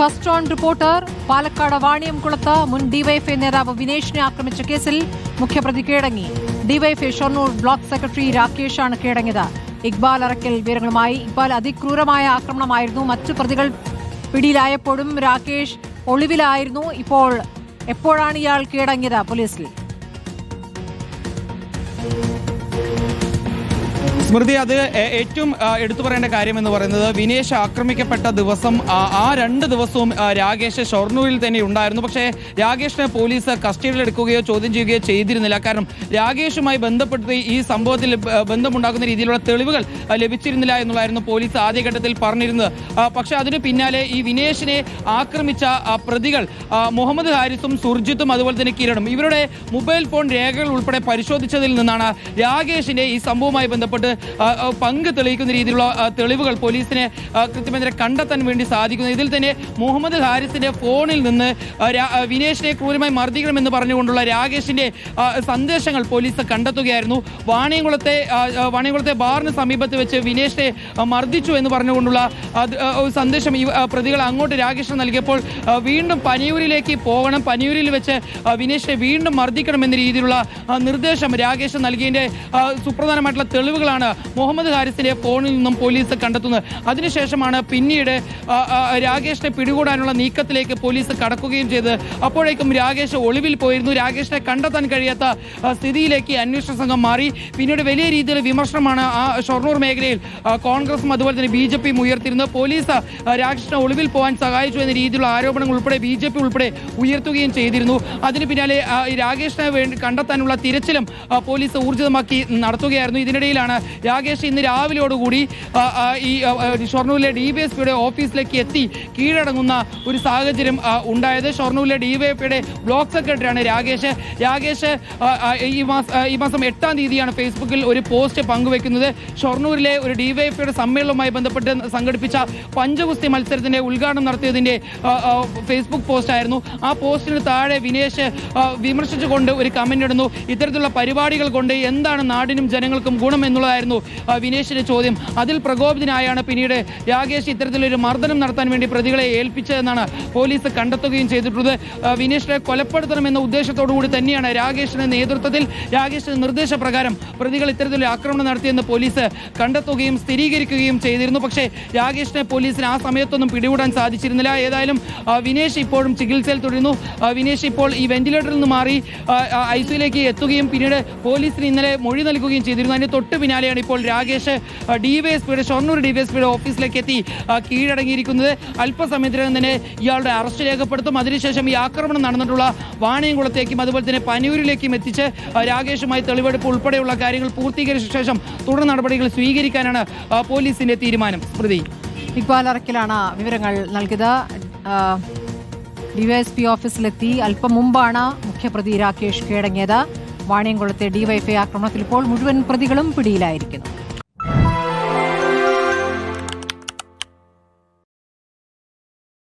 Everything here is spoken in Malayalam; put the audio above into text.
ഫസ്റ്റ് ഓൺ റിപ്പോർട്ടർ പാലക്കാട് വാണിയംകുളത്ത് മുൻ ഡിവൈഎഫ്ഐ നേതാവ് വിനേഷിനെ ആക്രമിച്ച കേസിൽ മുഖ്യപ്രതി കീഴടങ്ങി ഡിവൈഎഫ്ഐ ഷൊർണൂർ ബ്ലോക്ക് സെക്രട്ടറി രാകേഷാണ് കീഴടങ്ങിയത്. ഇക്ബാൽ അറക്കൽ വിവരങ്ങളുമായി ഇക്ബാൽ അതിക്രൂരമായ ആക്രമണമായിരുന്നു. മറ്റു പ്രതികൾ പിടിയിലായപ്പോഴും രാകേഷ് ഒളിവിലായിരുന്നു. ഇപ്പോൾ എപ്പോഴാണ് ഇയാൾ കീഴടങ്ങിയത് പോലീസിൽ? സ്മൃതി അത് ഏറ്റവും എടുത്തു പറയേണ്ട കാര്യം എന്ന് പറയുന്നത് വിനേഷ് ആക്രമിക്കപ്പെട്ട ദിവസം ആ രണ്ട് ദിവസവും രാകേഷ് ഷൊർണൂരിൽ തന്നെ ഉണ്ടായിരുന്നു. പക്ഷേ രാകേഷിനെ പോലീസ് കസ്റ്റഡിയിൽ എടുക്കുകയോ ചോദ്യം ചെയ്യുകയോ ചെയ്തിരുന്നില്ല. കാരണം രാകേഷുമായി ബന്ധപ്പെട്ട് ഈ സംഭവത്തിൽ ബന്ധമുണ്ടാക്കുന്ന രീതിയിലുള്ള തെളിവുകൾ ലഭിച്ചിരുന്നില്ല എന്നുള്ളായിരുന്നു പോലീസ് ആദ്യഘട്ടത്തിൽ പറഞ്ഞിരുന്നത്. പക്ഷെ അതിന് പിന്നാലെ ഈ വിനേഷിനെ ആക്രമിച്ച പ്രതികൾ മുഹമ്മദ് ഹാരിസും സുർജിത്തും അതുപോലെ തന്നെ കിരണും ഇവരുടെ മൊബൈൽ ഫോൺ രേഖകൾ ഉൾപ്പെടെ പരിശോധിച്ചതിൽ നിന്നാണ് രാകേഷിന്റെ ഈ സംഭവവുമായി ബന്ധപ്പെട്ട് പങ്ക് തെളിയിക്കുന്ന രീതിയിലുള്ള തെളിവുകൾ പോലീസിനെ കൃത്യമെതിരെ കണ്ടെത്താൻ വേണ്ടി സാധിക്കുന്നു. ഇതിൽ തന്നെ മുഹമ്മദ് ഹാരിസിന്റെ ഫോണിൽ നിന്ന് വിനേഷിനെ ക്രൂരമായി മർദ്ദിക്കണമെന്ന് പറഞ്ഞുകൊണ്ടുള്ള രാകേഷിന്റെ സന്ദേശങ്ങൾ പോലീസ് കണ്ടെത്തുകയായിരുന്നു. വാണിയംകുളത്തെ വാണിയംകുളത്തെ ബാറിന് സമീപത്ത് വെച്ച് വിനേഷിനെ മർദ്ദിച്ചു എന്ന് പറഞ്ഞുകൊണ്ടുള്ള സന്ദേശം ഈ പ്രതികൾ അങ്ങോട്ട് രാകേഷിന് നൽകിയപ്പോൾ വീണ്ടും പനിയൂരിലേക്ക് പോകണം. പനിയൂരിൽ വെച്ച് വിനേഷിനെ വീണ്ടും മർദ്ദിക്കണം എന്ന രീതിയിലുള്ള നിർദ്ദേശം രാകേഷ് നൽകിയതിന്റെ സുപ്രധാനമായിട്ടുള്ള തെളിവുകളാണ് മുഹമ്മദ് ഹാരിസിന്റെ ഫോണിൽ നിന്നും പോലീസ് കണ്ടെത്തുന്നത്. അതിനുശേഷമാണ് പിന്നീട് രാകേഷിനെ പിടികൂടാനുള്ള നീക്കത്തിലേക്ക് പോലീസ് കടക്കുകയും ചെയ്തത്. അപ്പോഴേക്കും രാകേഷ് ഒളിവിൽ പോയിരുന്നു. രാകേഷിനെ കണ്ടെത്താൻ കഴിയാത്ത സ്ഥിതിയിലേക്ക് അന്വേഷണ സംഘം മാറി. പിന്നീട് വലിയ രീതിയിൽ വിമർശനമാണ് ആ ഷൊർണൂർ മേഖലയിൽ കോൺഗ്രസും അതുപോലെ തന്നെ ബി ജെ പിയും ഉയർത്തിയിരുന്നത്. പോലീസ് രാകേഷിനെ ഒളിവിൽ പോകാൻ സഹായിച്ചു എന്ന രീതിയിലുള്ള ആരോപണങ്ങൾ ഉൾപ്പെടെ ബി ജെ പി ഉൾപ്പെടെ ഉയർത്തുകയും ചെയ്തിരുന്നു. അതിന് പിന്നാലെ രാകേഷിനെ വേണ്ടി കണ്ടെത്താനുള്ള തിരച്ചിലും പോലീസ് ഊർജിതമാക്കി നടത്തുകയായിരുന്നു. ഇതിനിടയിലാണ് രാകേഷ് ഇന്ന് രാവിലെയോടുകൂടി ഈ ഷൊർണൂരിലെ ഡി വൈ എസ് പിയുടെ ഓഫീസിലേക്ക് എത്തി കീഴടങ്ങുന്ന ഒരു സാഹചര്യം ഉണ്ടായത്. ഷൊർണൂരിലെ ഡി വൈ പിയുടെ ബ്ലോക്ക് സെക്രട്ടറിയാണ് രാകേഷ്. രാകേഷ് ഈ മാസം ഈ മാസം എട്ടാം തീയതിയാണ് ഫേസ്ബുക്കിൽ ഒരു പോസ്റ്റ് പങ്കുവെക്കുന്നത്. ഷൊർണൂരിലെ ഒരു ഡി വൈ പിയുടെ സമ്മേളനവുമായി ബന്ധപ്പെട്ട് സംഘടിപ്പിച്ച പഞ്ചഗുസ്തി മത്സരത്തിന്റെ ഉദ്ഘാടനം നടത്തിയതിന്റെ ഫേസ്ബുക്ക് പോസ്റ്റ് ആയിരുന്നു ആ പോസ്റ്റിന് താഴെ വിനേഷ് വിമർശിച്ചുകൊണ്ട് ഒരു കമന്റ് ഇടുന്നു. ഇത്തരത്തിലുള്ള പരിപാടികൾ കൊണ്ട് എന്താണ് നാടിനും ജനങ്ങൾക്കും ഗുണം എന്നുള്ളതായിരുന്നു ആ, വിനേഷിന്റെ ചോദ്യം അതിൽ പ്രകോപിതനായാണ് പിന്നീട് രാകേഷ് ഇത്തരത്തിലൊരു മർദ്ദനം നടത്താൻ വേണ്ടി പ്രതികളെ ഏൽപ്പിച്ചതെന്നാണ് പോലീസ് കണ്ടെത്തുകയും ചെയ്തിട്ടുള്ളത്. വിനേഷിനെ കൊലപ്പെടുത്തണമെന്ന ഉദ്ദേശത്തോടു കൂടി തന്നെയാണ് രാകേഷിന്റെ നേതൃത്വത്തിൽ രാകേഷിന്റെ നിർദ്ദേശപ്രകാരം പ്രതികൾ ഇത്തരത്തിലൊരു ആക്രമണം നടത്തിയെന്ന് പോലീസ് കണ്ടെത്തുകയും സ്ഥിരീകരിക്കുകയും ചെയ്തിരുന്നു. പക്ഷേ രാകേഷിനെ പോലീസിന് ആ സമയത്തൊന്നും പിടികൂടാൻ സാധിച്ചിരുന്നില്ല. ഏതായാലും വിനേഷ് ഇപ്പോഴും ചികിത്സയിൽ തുടരുന്നു. വിനേഷ് ഇപ്പോൾ ഈ വെന്റിലേറ്ററിൽ നിന്ന് മാറി ഐ സിയിലേക്ക് എത്തുകയും പിന്നീട് പോലീസിന് ഇന്നലെ മൊഴി നൽകുകയും ചെയ്തിരുന്നു. അതിന് തൊട്ട് പിന്നാലെയാണ് ഇപ്പോൾ രാകേഷ് ഡിവൈഎസ്പിയുടെ ഷൊർണൂർ ഡിവൈഎസ്പിയുടെ ഓഫീസിലേക്ക് എത്തി കീഴടങ്ങിയിരിക്കുന്നത്. അല്പസമയത്തിനകം തന്നെ ഇയാളുടെ അറസ്റ്റ് രേഖപ്പെടുത്തും. അതിനുശേഷം ഈ ആക്രമണം നടന്നിട്ടുള്ള വാണിയംകുളത്തേക്കും അതുപോലെ തന്നെ പനൂരിലേക്കും എത്തിച്ച് രാകേഷുമായി തെളിവെടുപ്പ് ഉൾപ്പെടെയുള്ള കാര്യങ്ങൾ പൂർത്തീകരിച്ച ശേഷം തുടർ നടപടികൾ സ്വീകരിക്കാനാണ് പോലീസിന്റെ തീരുമാനം. സ്മൃതി. ഇക്ബാൽ അറക്കിലാണ് വിവരങ്ങൾ നൽകിയത്. ഡിവൈഎസ്പി ഓഫീസിലെത്തി. അല്പം മുമ്പാണ് മുഖ്യപ്രതി രാകേഷ് കീഴടങ്ങിയത്. വാണിയംകുളത്തെ ഡിവൈഫൈ ആക്രമണത്തിൽ ഇപ്പോൾ മുഴുവൻ പ്രതികളും പിടിയിലായിരിക്കുന്നു.